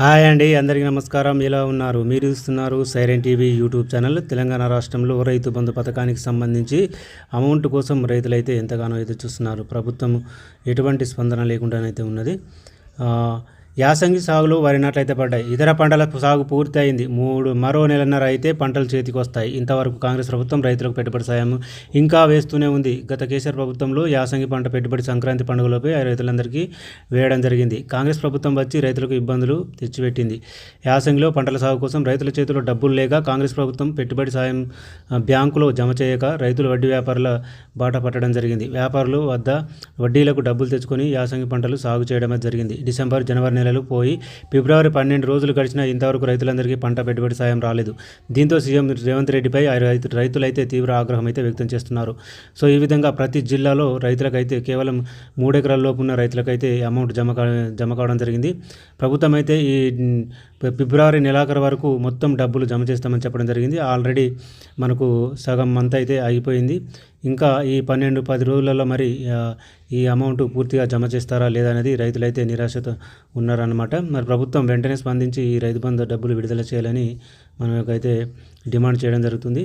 Hi అండి అందరికీ నమస్కారం. ఎలా ఉన్నారు? మీరు చూస్తున్నారు siren TV YouTube channel. Telangana రాష్ట్రంలో రైతు బంధు పథకానికి సంబంధించి అమౌంట్ కోసం రైతులైతే ఎంతగానో అయితే చూస్తున్నారు ప్రభుత్వం ఎటువంటి స్పందన లేకుండానైతే ఉన్నది. యాసంగి సాగులో వరి నాట్లయితే పడ్డాయి. ఇతర పంటల సాగు పూర్తి అయింది మూడు మరో నెలన్నర అయితే పంటలు చేతికి వస్తాయి ఇంతవరకు కాంగ్రెస్ ప్రభుత్వం రైతులకు పెట్టుబడి సాయం ఇంకా వేస్తూనే ఉంది. గత కేసీఆర్ ప్రభుత్వంలో యాసంగి పంట పెట్టుబడి సంక్రాంతి పండుగలపై రైతులందరికీ వేయడం జరిగింది. కాంగ్రెస్ ప్రభుత్వం వచ్చి రైతులకు ఇబ్బందులు తెచ్చిపెట్టింది. యాసంగిలో పంటల సాగు కోసం రైతుల చేతిలో డబ్బులు లేక కాంగ్రెస్ ప్రభుత్వం పెట్టుబడి సాయం బ్యాంకులో జమ చేయక రైతులు వడ్డీ వ్యాపారుల బాట పట్టడం జరిగింది. వ్యాపారులు వద్ద వడ్డీలకు డబ్బులు తెచ్చుకొని యాసంగి పంటలు సాగు చేయడమే జరిగింది. డిసెంబర్ జనవరి నెల నెలలు పోయి ఫిబ్రవరి పన్నెండు రోజులు గడిచినా ఇంతవరకు రైతులందరికీ పంట పెట్టుబడి సాయం రాలేదు. దీంతో సీఎం రేవంత్ రెడ్డిపై రైతు రైతులైతే తీవ్ర ఆగ్రహం అయితే వ్యక్తం చేస్తున్నారు. సో ఈ విధంగా ప్రతి జిల్లాలో రైతులకైతే కేవలం మూడెకరాల లోపు ఉన్న రైతులకైతే అమౌంట్ జమ జమ కావడం జరిగింది. ప్రభుత్వం అయితే ఈ ఫిబ్రవరి నెలాఖరు వరకు మొత్తం డబ్బులు జమ చేస్తామని చెప్పడం జరిగింది. ఆల్రెడీ మనకు సగం మంత్ అయితే అయిపోయింది. ఇంకా ఈ పన్నెండు పది రోజులలో మరి ఈ అమౌంట్ పూర్తిగా జమ చేస్తారా లేదా అనేది రైతులైతే నిరాశతో ఉన్నారన్నమాట. మరి ప్రభుత్వం వెంటనే స్పందించి ఈ రైతు బంధు డబ్బులు విడుదల చేయాలని మనం అయితే డిమాండ్ చేయడం జరుగుతుంది.